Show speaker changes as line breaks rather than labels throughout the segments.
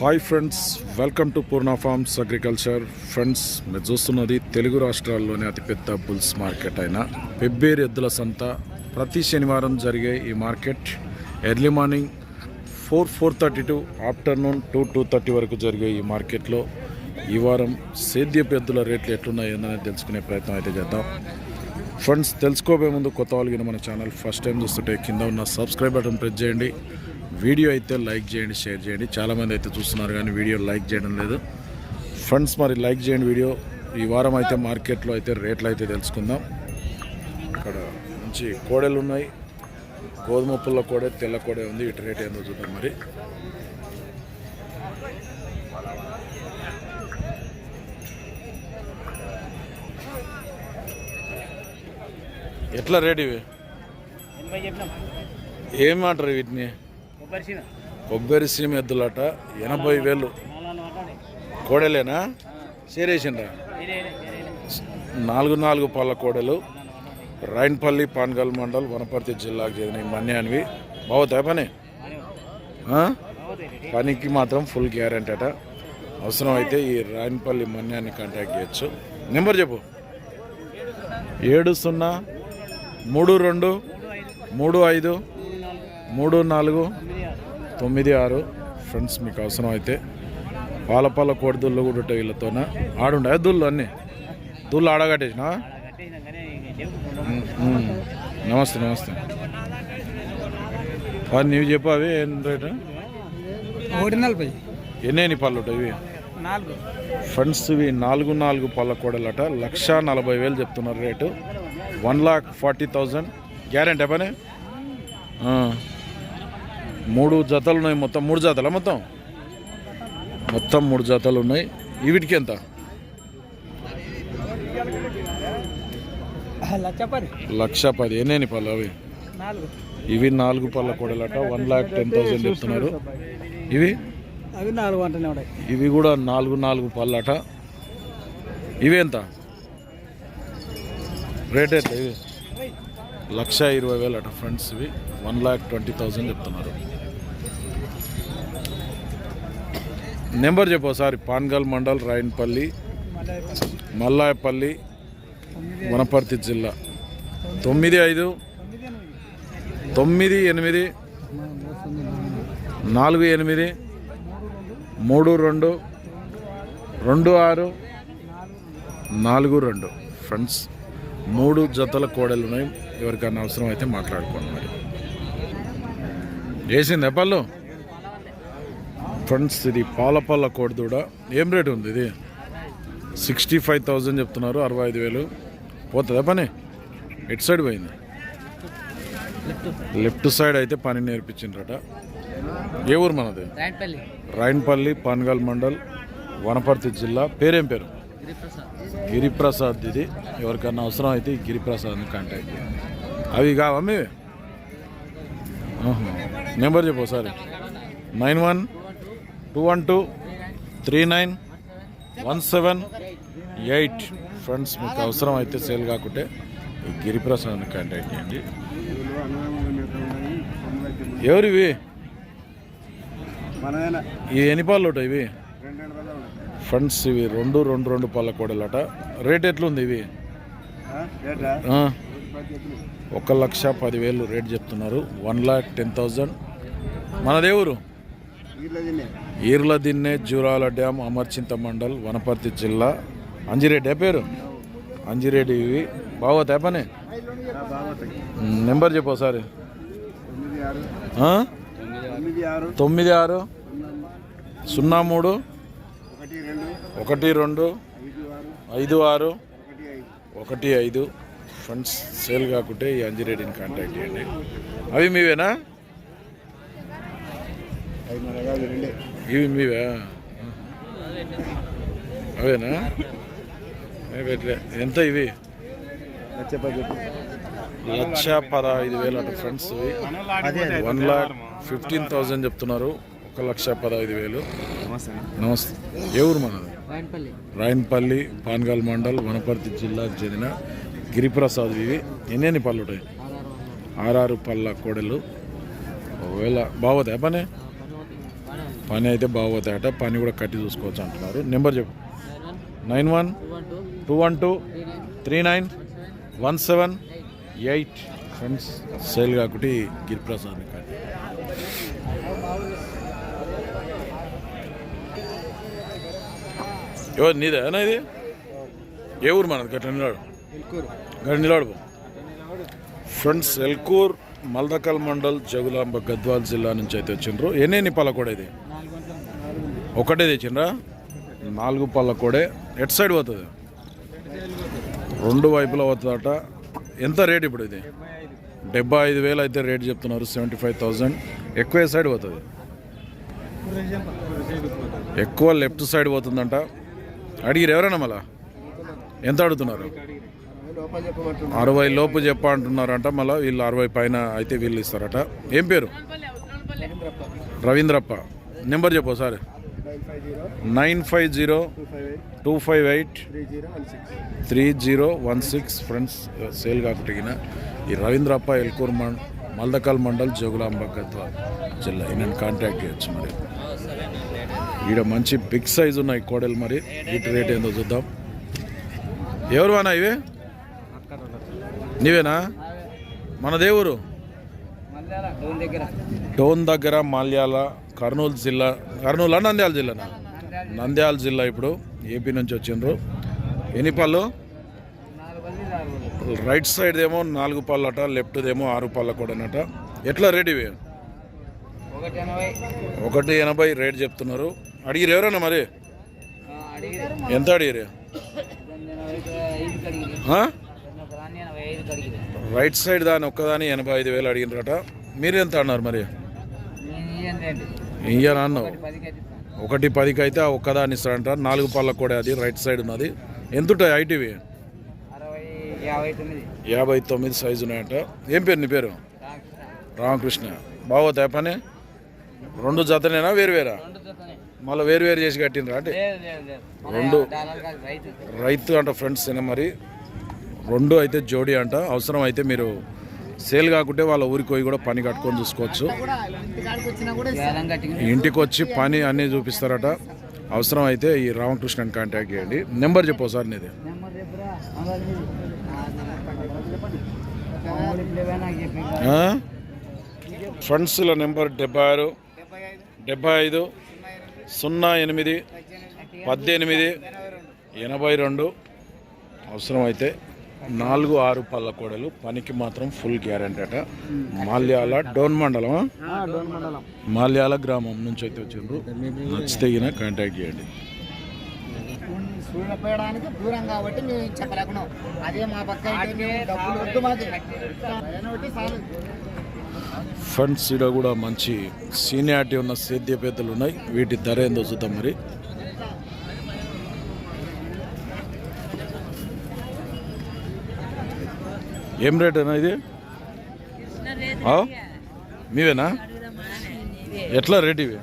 Hi friends welcome to Purna farms agriculture friends మీరు చూస్తున్నది తెలుగు రాష్ట్రాల్లోనే అతిపెద్ద బుల్స్ మార్కెట్ అయిన. పెబ్బేరు ఎద్దుల సంత ప్రతి శనివారం జరిగే ఈ market. Early morning four four thirty to afternoon two two thirty వరకు జరిగే ఈ మార్కెట్లో ఈ వారం సేద్యపు ఎద్దుల రేట్లు ఎట్లున్నాయి తెలుసుకునే ప్రయత్నం అయితే చేద్దాం. ఫ్రెండ్స్ తెలుసుకోబోయే ముందు కొత్త వాళ్ళకి మన ఛానల్ ఫస్ట్ టైం చూస్తుంటే కింద ఉన్న సబ్స్క్రైబ్ బటన్ ప్రెస్ చేయండి. వీడియో అయితే లైక్ చేయండి షేర్ చేయండి. చాలామంది అయితే చూస్తున్నారు కానీ వీడియో లైక్ చేయడం లేదు. ఫ్రెండ్స్ మరి లైక్ చేయండి వీడియో. ఈ వారం అయితే మార్కెట్లో అయితే రేట్లు అయితే తెలుసుకుందాం. ఇక్కడ మంచి కోడెలు ఉన్నాయి. గోధుమ పుల్ల కోడే తెల్ల కోడే ఉంది. వీటి రేట్ ఏందో చూద్దాం మరి. ఎట్లా రేట్ ఇవి?
చెప్పినాం?
ఏమంటారు వీటిని?
కొబ్బరి
సీమ ఎద్దులట ఎనభై వేలు. కోడలేనా? చేరేసిండ్రా? నాలుగు నాలుగు పళ్ళ కోడలు. రైన్పల్లి పాన్గల్ మండల్ వనపర్తి జిల్లాకు చెందిన ఈ మన్యానివి. బాగుతాయి పని? పనికి మాత్రం ఫుల్ గ్యారంటీ అట. అవసరం అయితే ఈ రాయన్పల్లి మన్యాన్ని కాంటాక్ట్ చేయొచ్చు. నెంబర్ చెప్పు. ఏడు సున్నా మూడు రెండు మూడు ఐదు మూడు నాలుగు తొమ్మిది ఆరు. ఫ్రెండ్స్ మీకు అవసరం అయితే పాలపాల కోడి దుళ్ళు కూడా ఉంటాయి వీళ్ళతోన? ఆడుండే? దుళ్ళు అన్నీ? దుళ్ళు ఆడగట్టేసినా. నమస్తే నమస్తే. అది నీవు చెప్పు అవి ఏం రేటు?
ఒకటి నలభై.
ఎన్ని పళ్ళు ఉంటాయి ఇవి?
నాలుగు.
ఫ్రెండ్స్ ఇవి నాలుగు నాలుగు పళ్ళ కోడలట. లక్ష నలభై వేలు చెప్తున్నారు rate. One lakh forty thousand guarantee పని. మూడు జతలు ఉన్నాయి మొత్తం. మూడు జతలా మొత్తం? మొత్తం మూడు జతలు ఉన్నాయి. వీటికి ఎంత? లక్ష పది. ఎన్ని పళ్ళు అవి? ఇవి నాలుగు పళ్ళ కోడలట. వన్ లాక్ టెన్ థౌసండ్ చెప్తున్నారు. ఇవి?
అవి నాలుగు అంటనే
ఇవి కూడా నాలుగు నాలుగు పళ్ళట. ఇవి ఎంత? రేట్ ఎంత ఇవి? లక్ష ఇరవై వేలు అట ఫ్రెండ్స్ ఇవి. వన్ లాక్ ట్వంటీ థౌసండ్ చెప్తున్నారు. నెంబర్ చెప్పు ఒకసారి. పాన్గల్ మండల్ రాయన్పల్లి మల్లాయపల్లి వనపర్తి జిల్లా. తొమ్మిది ఐదు తొమ్మిది ఎనిమిది నాలుగు ఎనిమిది మూడు రెండు రెండు ఆరు నాలుగు రెండు. ఫ్రెండ్స్ మూడు జతల కోడలు ఉన్నాయి. ఎవరికైనా అవసరం అయితే మాట్లాడుకోండి మరి. వేసింది పళ్ళు? ఫ్రెండ్స్ ఇది పాలపల్ల కోడిదూడ ఏం రేటు ఉంది ఇది? సిక్స్టీ ఫైవ్ థౌజండ్ చెప్తున్నారు అరవై ఐదు వేలు. పోతుందా పని? ఎటు సైడ్ పోయింది. లెఫ్ట్ సైడ్ అయితే పని నేర్పించిండ్రట. ఏ ఊరు మనది?
రాయనపల్లి.
పాన్గల్ మండల్ వనపర్తి జిల్లా. పేరేం పేరు? గిరిప్రసాద్. ఇది. ఎవరికన్నా అవసరం అయితే గిరిప్రసాద్ని కాంటాక్ట్ అవి కావా మీవి. నెంబర్ చెప్పు ఒకసారి. Nine one two one two three nine one seven eight friends మీకు అవసరం అయితే సేల్ కాకుంటే ఈ గిరిప్రసాద్ని కాంటాక్ట్ చేయండి. ఎవరివి? ఈ ఎన్ని పాలు ఉంటాయి ఇవి. ఫ్రెండ్స్ ఇవి రెండు రెండు రెండు పళ్ళ కోడలట. రేట్ ఎట్లుంది ఇవి. ఒక లక్ష పదివేలు రేట్ చెప్తున్నారు. One lakh ten thousand. మనదే ఊరు ఈర్ల దిన్నె జూరాల డ్యామ్ అమర్చింత మండల్ వనపర్తి జిల్లా. అంజిరెడ్డి పేరు? అంజిరెడ్డి ఇవి బాగోతాయి పని నెంబర్ చెప్పు ఒకసారి.
తొమ్మిది ఆరు.
సున్నా మూడు.
ఒకటి రెండు. ఐదు ఆరు. ఒకటి ఐదు.
ఫ్రెండ్స్ సేల్ కాకుంటే ఈ అంజిరెడ్డిని కాంటాక్ట్ చేయండి. అవి మీవేనా? ఇవి మీవే అవేనా? అవి ఎట్లా? ఎంత ఇవి?
లక్ష
పదహైదు వేలు అట ఫ్రెండ్స్ ఇవి. వన్ లాక్ ఫిఫ్టీన్ థౌజండ్ చెప్తున్నారు. ఒక లక్ష పదహైదు వేలు. నమస్తే. ఏ ఊరు మనది?
రాయనపల్లి.
రాయన్పల్లి పాన్గల్ మండల్ వనపర్తి జిల్లాకు చెందిన గిరిప్రసాద్ ఇవి. ఎన్నెన్ని పళ్ళు ఉంటాయి? ఆరారు పళ్ళ కోడలు. ఒకవేళ బాగోదా పని? పని అయితే బాగోతాయట పని కూడా కట్టి చూసుకోవచ్చు అంటున్నారు. నెంబర్ చెప్పు. Nine one two one two three nine one seven eight friends sale కాకుటి Giriprasad కట్టి ఎవరు నీదేనా ఇది? ఏ ఊరు మనది? గట్ల నిలాడు గట్ల నిలాడు ఫ్రెండ్స్ ఎల్కూర్ మల్దకల్ మండల్ జగులాంబ గద్వాల్ జిల్లా నుంచి అయితే వచ్చిండ్రు. ఎన్ని పళ్ళ ఇది? ఒకటే తెచ్చిండ్రా? నాలుగు పళ్ళకోడే ఎట్ సైడ్ పోతుంది? రెండు వైపులా పోతుందట. ఎంత రేట్ ఇప్పుడు ఇది? డెబ్బై ఐదు వేలు అయితే రేట్ చెప్తున్నారు సెవెంటీ ఫైవ్ థౌజండ్ ఎక్కువ ఏ సైడ్ పోతుంది? ఎక్కువ లెఫ్ట్ సైడ్ పోతుందంట. అడిగిరు ఎవరైనా మళ్ళా? ఎంత అడుగుతున్నారు? అరవై లోపు చెప్ప అంటున్నారంట మళ్ళీ వీళ్ళు అరవై పైన అయితే వీళ్ళు ఇస్తారట. ఏం పేరు? రవీంద్రప్ప. నెంబర్ చెప్పు sir
nine five zero two five eight three zero one six.
Friends sale కాకుటిగిన ఈ రవీంద్రప్ప ఎల్కూర్ మం మల్దకల్ మండల్ జోగులాంబకత్వ జిల్లా. ఈయన కాంటాక్ట్ చేయొచ్చు మరి. ఈడ మంచి బిగ్ సైజ్ ఉన్నాయి కోడలు మరి. వీటి రేట్ ఏందో చూద్దాం. ఎవరు అన్నా ఇవే? నీవేనా? మన దేవురు డోన్ దగ్గర. మాల్యాల కర్నూలు జిల్లా కర్నూలు నంద్యాల జిల్లానా? నంద్యాల జిల్లా. ఇప్పుడు ఏపీ నుంచి వచ్చిండ్రు. ఎన్ని పళ్ళు? రైట్ సైడ్ ఏమో నాలుగు పళ్ళట లెఫ్ట్ ఏమో ఆరు పళ్ళ కూడానట. ఎట్లా రేట్ ఇవి?
ఒకటి ఎనభై.
రేట్ చెప్తున్నారు. అడిగిరు ఎవరన్నా మరి? ఎంత అడిగిరు
ఐదు కడిగి
ఆ?
దాన్ని ఎనభై ఐదు కడిగి
రైట్ సైడ్ దాని ఒక్కదాని ఎనభై ఐదు వేలు అడిగినరట. మీరు ఎంత అన్నారు మరి? ఇయ్యనా అన్నావు. ఒకటి పదికి అయితే ఆ ఒక్కదాన్ని ఇస్తాడంట. నాలుగు పళ్ళ కూడా అది రైట్ సైడ్ ఉన్నది. ఎంత ఉంటాయి ఐటీవీ
యాభై తొమ్మిది.
సైజు ఉన్నాయంట. ఏం పేరు నీ పేరు?
రామకృష్ణ.
బాగోతాయి పని? రెండు జతనేనా వేరు వేరా?
రెండు జతనే
మళ్ళీ వేరు వేరు చేసి కట్టినరా అంటే? రెండు.
రైతు.
అంట ఫ్రెండ్స్ మరి? రెండు అయితే జోడి అంట. అవసరం అయితే మీరు సేల్ కాకుంటే వాళ్ళ ఊరికి పోయి కూడా పని కట్టుకొని చూసుకోవచ్చు. ఇంటికి వచ్చి పని అన్నీ చూపిస్తారట. అవసరం అయితే ఈ రామకృష్ణని కాంటాక్ట్ చేయండి. నెంబర్ చెప్పు సార్ నీది. ఫ్రెండ్స్ల నెంబర్ డెబ్బై ఆరు డెబ్బై ఐదు సున్నా ఎనిమిది పద్దెనిమిది ఎనభై రెండు. అవసరం అయితే నాలుగు ఆరు పళ్ళ కోడలు పనికి మాత్రం ఫుల్ గ్యారంటీ అట. మాల్యాల డోన్ మండలం
డోన్ మండలం.
మాల్యాల గ్రామం నుంచి అయితే వచ్చిండ్రు. నచ్చితే గిన కాంటాక్ట్ చేయండి.
చూడపోయడానికి దూరం కాబట్టి మేము చెప్పలేకున్నాం. అదే మా పక్క అయితే మేము డబ్బులు వద్దు మాకు భయం ఒకటి చాలు
ఫ్రెండ్స్ ఈడ కూడా మంచి సీనియారిటీ ఉన్న సేద్య పెద్దలు ఉన్నాయి. వీటి ధర ఏందో చూద్దాం మరి. ఏం రేట్ అయినా ఇది? మీవేనా? ఎట్లా రేట్ ఇవి?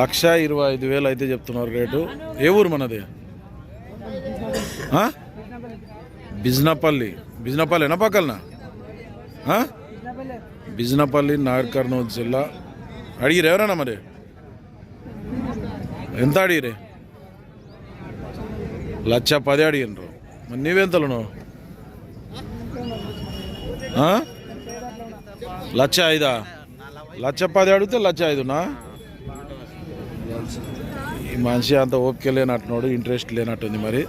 లక్ష ఇరవై ఐదు వేలు అయితే చెప్తున్నారు రేటు. ఏ ఊరు మనది? ఆ? బిజ్నపల్లి. ఎన పక్కలనా ఆ? బిజ్నపల్లి నాగర్ కర్నూలు జిల్లా. అడిగిరు ఎవరన్నా మరి? ఎంత అడిగిరే? లక్ష పది అడిగినరు మరి నీవెంతలు నువ్వు లక్ష ఐదా? లక్ష పది అడిగితే లక్ష ఐదునా? ఈ మనిషి అంత ఓపిక లేనట్టున్నాడు ఇంట్రెస్ట్ లేనట్టుంది మరి.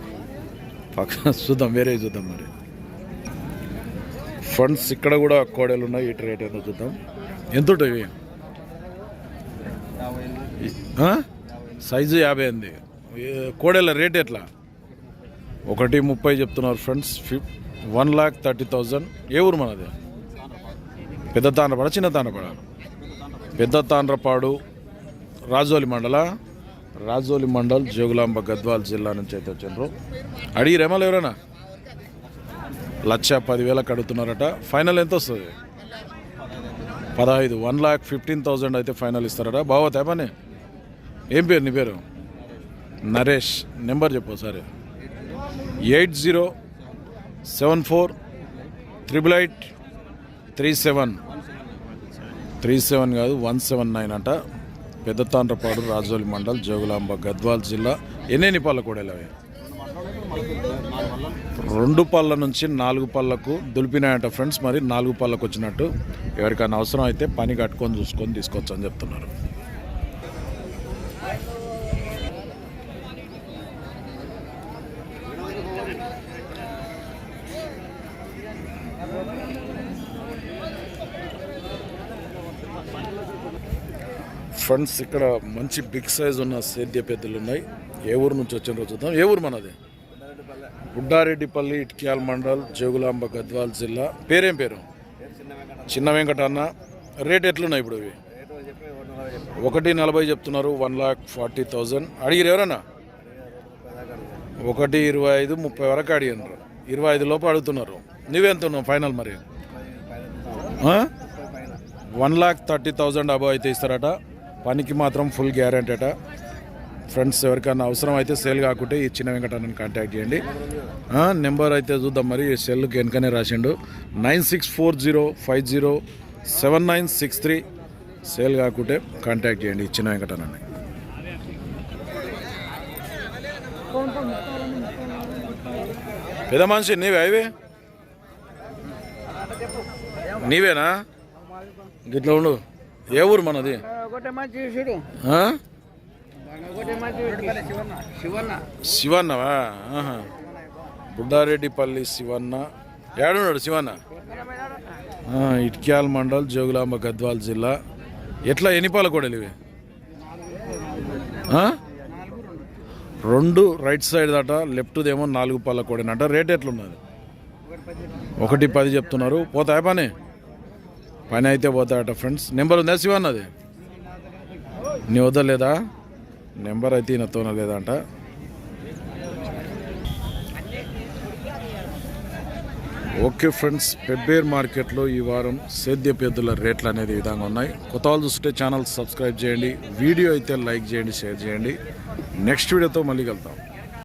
పక్కన చూద్దాం వేరే చూద్దాం మరి. ఫండ్స్ ఇక్కడ కూడా కోడలు ఉన్నాయి ఇటు రేట్ ఎంత చూద్దాం. ఎంత ఉంటాయి సైజు యాభై అంది. కోడెల రేట్ ఎట్లా? ఒకటి ముప్పై చెప్తున్నారు ఫ్రెండ్స్. ఫిఫ్ వన్ లాక్ థర్టీ థౌజండ్. ఏ ఊరు మనది? పెద్ద తాండ్రపాడ చిన్న తాండ్రపాడ? పెద్ద తాండ్రపాడు రాజోలి మండల రాజోలి మండల్ జోగులాంబ గద్వాల్ జిల్లా నుంచి అయితే వచ్చిండ్రు. అడిగిరేమో ఎవరైనా? లక్ష పదివేలకు అడుగుతున్నారట. ఫైనల్ ఎంత వస్తుంది? పదహైదు వన్ లాక్ ఫిఫ్టీన్ థౌజండ్ అయితే ఫైనల్ ఇస్తారట. బావో పని? ఏం పేరు నీ పేరు? నరేష్. నెంబర్ చెప్పు సరే eight zero seven four triple eight three seven. Three seven కాదు వన్ సెవెన్ నైన్ అంట. పెద్ద తాండ్రపాడు రాజోలి మండల్ జోగులాంబ గద్వాల్ జిల్లా. ఎన్ని పళ్ళ కూడా రెండు పళ్ళ నుంచి నాలుగు పళ్ళకు దులిపినాయట ఫ్రెండ్స్. మరి నాలుగు పళ్ళకు వచ్చినట్టు ఎవరికైనా అవసరం అయితే పని కట్టుకొని చూసుకొని తీసుకోవచ్చు అని చెప్తున్నారు. ఫ్రెండ్స్ ఇక్కడ మంచి బిగ్ సైజ్ ఉన్న సేద్య పెద్దలు ఉన్నాయి. ఏ ఊరు నుంచి వచ్చిన చూద్దాం. ఏ ఊరు మనది? గుడ్డారెడ్డిపల్లి ఇట్కియాల్ మండల్ జోగులాంబ గద్వాల్ జిల్లా. పేరేం పేరు? చిన్న వెంకట అన్న. రేట్ ఎట్లున్నాయి ఇప్పుడు ఇవి? ఒకటి నలభై చెప్తున్నారు. One lakh forty thousand. అడిగిరు ఎవరన్నా? ఒకటి ఇరవై ఐదు ముప్పై వరకు అడిగినారు. ఇరవై ఐదు లోపు అడుగుతున్నారు. నువ్వెంత ఉన్నావు ఫైనల్ మరి? One lakh thirty thousand above అయితే ఇస్తారట. పనికి మాత్రం ఫుల్ గ్యారంటీ అట. ఫ్రెండ్స్ ఎవరికైనా అవసరం అయితే సేల్ కాకుంటే ఈ చిన్న వెంకటన్నని కాంటాక్ట్ చేయండి. నెంబర్ అయితే చూద్దాం మరి. ఈ సెల్కి వెనకనే రాసిండు. Nine six four zero five zero seven nine six three. Sale కాకుంటే కాంటాక్ట్ చేయండి చిన్న వెంకటన్నని. పెద్ద మనిషి నీవే అవి నీవేనా? గిట్లా ఉండు. ఏ ఊరు మనది?
శివన్న
శివన్నవా? బుడ్డారెడ్డిపల్లి శివన్న. ఏడున్నాడు శివన్న? ఇట్క్యాల్ మండల్ జోగులాంబ గద్వాల్ జిల్లా. ఎట్లా ఎన్ని పాల కోడలు ఇవి రెండు రైట్ సైడ్ దాట లెఫ్ట్దేమో నాలుగు పాల కోడనట రేట్ ఎట్లున్నది? ఒకటి పది చెప్తున్నారు. పోతాయా పని? పని అయితే పోతాయట ఫ్రెండ్స్. నెంబర్ ఉందా శివన్నది నీ వద్ద లేదా నెంబర్ అయితే ఈయనతోన లేదంట ఓకే ఫ్రెండ్స్ పెబ్బేర్ మార్కెట్లో ఈ వారం సేద్య పెద్దల రేట్లు అనేది విధంగా ఉన్నాయి. కొత్త వాళ్ళు చూస్తుంటే ఛానల్ సబ్స్క్రైబ్ చేయండి. వీడియో అయితే లైక్ చేయండి షేర్ చేయండి. నెక్స్ట్ వీడియోతో మళ్ళీ కలుద్దాం.